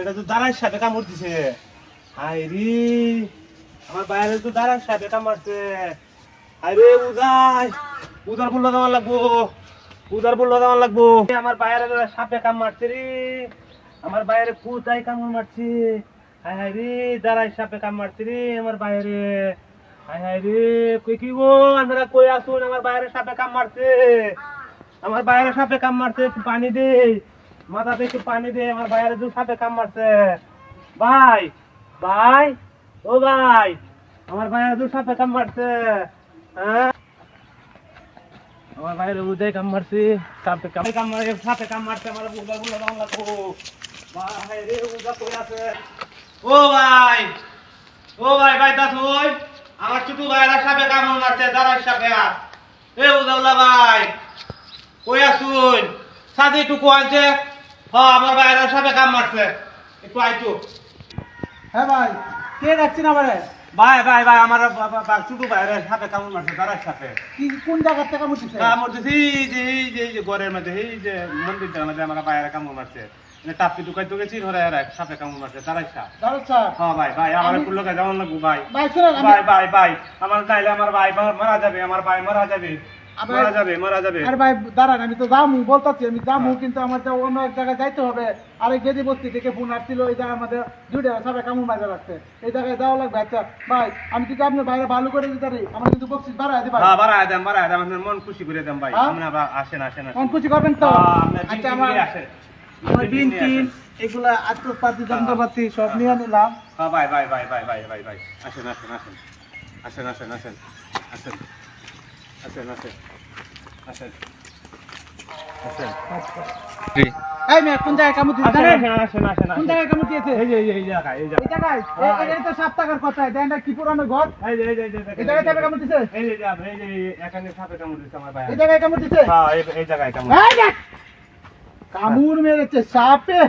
এটা তো দাঁড়ায় সাপে আমার বাইরে তো দাঁড়ায় সাপে কামড়ছে। আরে উদয় উদার বলল দেওয়ার লাগবো, উদার বলল দেওয়ার লাগবো। আমার বাইরে সাপে কাম মারছে রে। আমার বাইরে কোথায় কামড় মারছে। হায় হায় রে, দাঁড়ায় সাপে কাম মারছে রে আমার বাইরে। হায় হায় রে, কই কি গো? আপনারা কই আসুন? আমার বাইরে সাপে কাম মারছে। আমার বাইরে সাপে কাম মারছে পানি দে। মাথাতে একটু পানি দে, আমার বাইরে দু সাপে কাম মারছে। ভাই ভাই, ও ভাই, আমার বাইরে দু সাপে কাম মারছে। হ্যাঁ? আমার বাইরে উদয় কাম মারছে সাপে কাম কাম মারে সাপে কাম মারছে আমার বুলা বুলা দাম লাগবো ভাই রে উদা কই আছে? ও ভাই ও ভাই ভাই দাস ওই আমার ছোট ভাইরা সাপে কাম মারছে দাঁড়াই সাপে আর এ উদাউলা ভাই, কই আসুন সাথে একটু কোয়াইছে হ্যাঁ আমার ভাইরা সাপে কাম মারছে। একটু আইতো হ্যাঁ ভাই, কে যাচ্ছেন আমারে ভাই ভাই ভাই আমার ছোট ভাইয়ের সাপে কামড় মারছে সাপে কি কোন জায়গার থেকে কামড় দিছে? এই যে এই যে এই যে ঘরের মধ্যে এই যে মন্দিরটার মধ্যে আমার ভাইয়ের কামড় মারছে। মানে টাপি ঢুকাই সাপে কামড় মারছে দাঁড়াই সাপ হ্যাঁ ভাই ভাই আমার যেমন লাগবো ভাই। ভাই আমার তাইলে আমার ভাই মারা যাবে আমার ভাই মারা যাবে। মারা যাবে মারা যাবে। আরে ভাই দাঁড়ান আমি তো যাব বলতেছি আমি যাব কিন্তু আমার তো অন্য এক জায়গায় যাইতে হবে। আর গেদি বস্তি থেকে ফোন আসছিল এই জায়গায় আমাদের দুইটা সবাই কামড় মাঝে রাখছে এই জায়গায় যাওয়া লাগবে আচ্ছা ভাই আমি কিন্তু আপনার বাইরে ভালো করে দিতে পারি আমার কিন্তু বকশিস বাড়াই দিবা হ্যাঁ বাড়ায় দেন বাড়ায় দেন আপনার মন খুশি করে দেন ভাই। হ্যাঁ? বা- আসেন আসেন আসেন। খুশি করবেন তো? হ্যাঁ, আচ্ছা আমার আমার এগুলা আত্মপাতি যন্ত্রপাতি সব নিয়ে নিলাম। হ্যাঁ ভাই ভাই ভাই ভাই ভাই ভাই ভাই আসেন আসেন আসেন। আসেন আসেন আসেন আসেন। আসেন আসেন আসেন আসেন এই মেয়ে কোন জায়গায় কামড় দিয়েছে আসেন আসেন আসেন কোন জায়গায় কামড় দিয়েছে এই যে এই জায়গায় এই এই জায়গায় জায়গায় হ্যাঁ। এই- এই তো সাত টাকার কথা দেন কি পুরানো ঘর এই যে এই যে এই জায়গায় সাপে কামড় এই যে যাবে এই যে এখানে সাপে কামড় দিচ্ছে আমার ভাই এই জায়গায় কামড় দিছে হ্যাঁ এই এই জায়গায় কামড় এই কামড় মেরেছে সাপে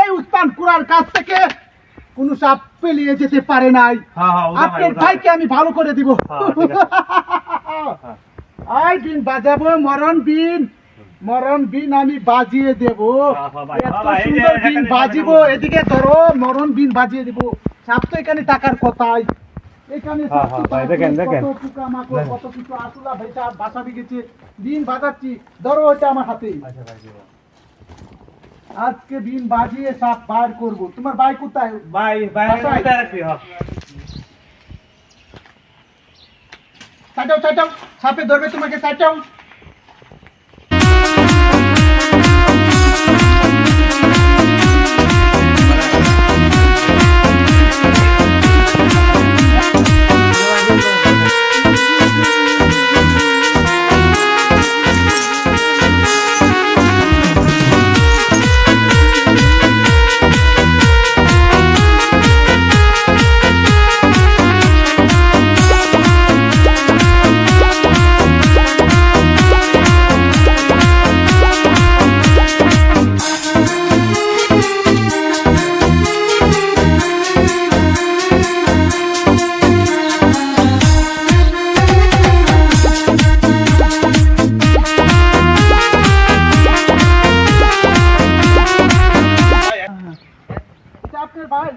এই উসমান কুরার কাছ থেকে কোন সাপ পেলিয়ে যেতে পারে নাই। আপনার ভাইকে আমি ভালো করে দিব। আই বিন বাজাবো মরণ বিন। মরণ বিন আমি বাজিয়ে দেব। এত সুন্দর বিন বাজিবো এদিকে ধরো মরণ বিন বাজিয়ে দেব। সাপ তো এখানে টাকার কথাই। এখানে দিন বাজাচ্ছি ধরো ওইটা আমার হাতে। আজকে বিন বাজিয়ে সাপ বার করব। তোমার ভাই কোথায়? ভাই ভাই বাসায়। কোথায় রাখছি হ্যাঁ চাটাও চাটাও সাপে ধরবে তোমাকে চাটাও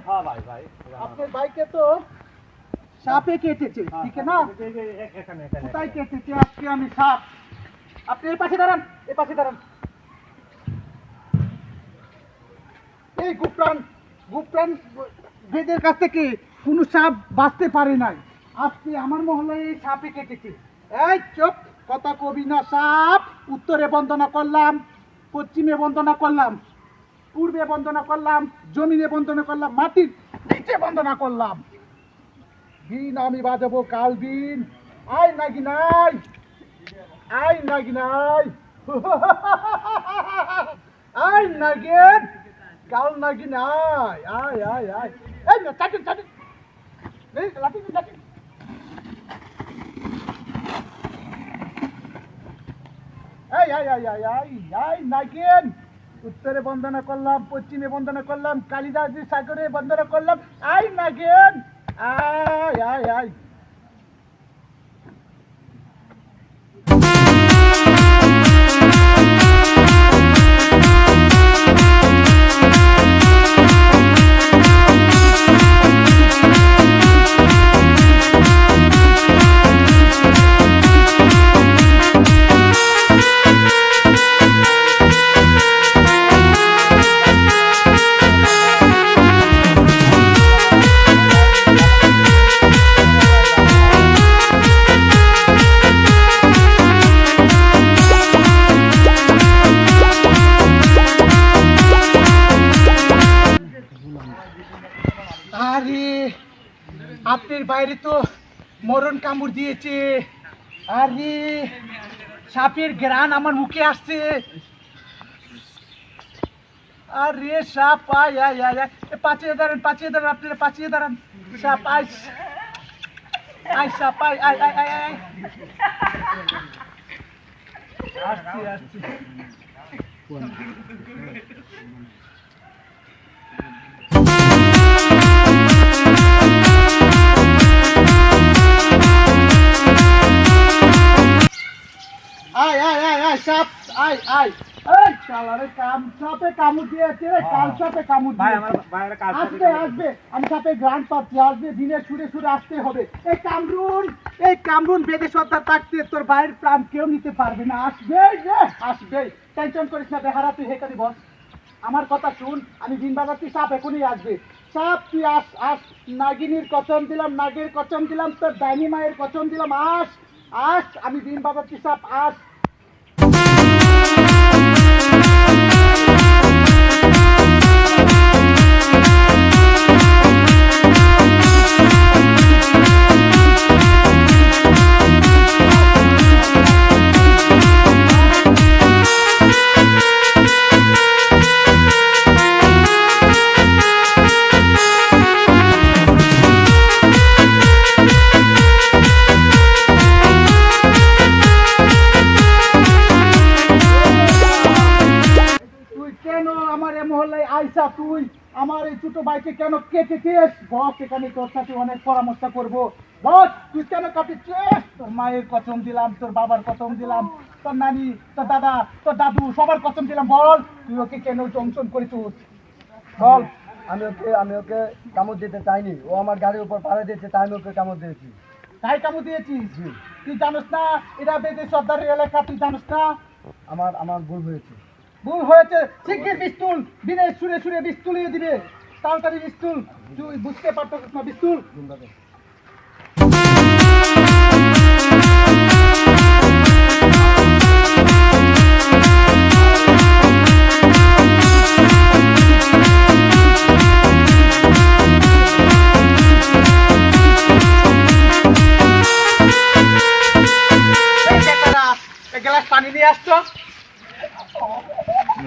হ্যাঁ ভাই ভাই আপনার ভাইকে তো সাপে কেটেছে ঠিক না? এই যে এখানে এখানে কোথায় কেটেছে আজকে আমি সাপ? আপনি এই পাশে দাঁড়ান এই পাশে দাঁড়ান। এই গুপ্রাণ গুপ্রাণ বেদের কাছ থেকে কোনো সাপ বাঁচতে পারে নাই। আজকে আমার মহলায় এই সাপে কেটেছে। এই চোখ কথা কবি না সাপ। উত্তরে বন্দনা করলাম পশ্চিমে বন্দনা করলাম। পূর্বে বন্দনা করলাম, জমিনে বন্দনা করলাম, মাটির নিচে বন্দনা করলাম। দিন আমি বাজাবো কাল দিন। আয় নাকি নাই আয় নাকি নাই আয় নাগেন, কাল নাকি নাই আয় আয় আয়। এই না, চাটেন চাটেন। এই আই আই আই আই আই নাগিন। উত্তরে বন্দনা করলাম, পশ্চিমে বন্দনা করলাম, কালিদাসের সাগরে বন্দনা করলাম। আই নাগেন! আই আয় আই আপনার বাইরে তো মরণ কামড় দিয়েছে। আরে, সাপের গ্রান আমার মুখে আসছে। আরে, সাপ, আয় আয় আয় পাঁচিয়ে দাঁড়ান পাঁচিয়ে দাঁড়ান আপনারা, পাঁচিয়ে দাঁড়ান। সাপ, আয় আয়, সাপ, আয় আয় আয় আয় আয়। আসছি আসছি। আয় আয় এই শালারে কাম সাপে কামড় দিয়েছে রে কাল সাপে কামড় ভাই আমার ভাইয়ের কাজ আসবে আসবে। আমি সাপে গ্রান্ট পাচ্ছি আসবে দিনে সুরে সুরে আসতে হবে। এই কামরুন এই কামরুন বেদে সত্তা থাকতে তোর ভাইয়ের প্রাণ কেউ নিতে পারবে না। আসবে রে আসবে টেনশন করিস না বেহারা তুই হেকারি বস আমার কথা শুন আমি দিন বাজাচ্ছি সাপ এখনই আসবে। সাপ তুই আস আস। নাগিনীর কচম দিলাম নাগের কচম দিলাম তোর ডাইনি মায়ের কচম দিলাম আস। আস আমি দিন বাজাচ্ছি সাপ আস। আইসা তুই আমার এই ছোট ভাইকে কেন কেটেছিস বস এখানে তোর সাথে অনেক পরামর্শ করব। বস তুই কেন কাটিছিস তোর মায়ের কসম দিলাম তোর বাবার কসম দিলাম তোর নানি তোর দাদা তোর দাদু সবার কসম দিলাম। বল তুই ওকে কেন জংশন করেছিস? বল। আমি ওকে আমি ওকে কামড় দিতে চাইনি। ও আমার গাড়ির উপর পাড়া দিয়েছে তাই আমি ওকে কামড় দিয়েছি। তাই কামু দিয়েছিস? তুই জানিস না এটা বেদে সর্দারের এলাকা তুই জানিস না? আমার আমার ভুল হয়েছে। ভুল হয়েছে, শিগগির বিস্তুল দিনে সুরে সুরে বিস্তুলিয়ে দিবে। তাড়াতাড়ি বিস্তুল, তুই বুঝতে পারতেছিস না বিস্তুল। গ্লাস পানি নিয়ে আসছো?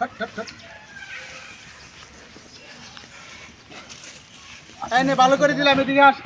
কাট ভালো করে দিলাম এদিকে আস।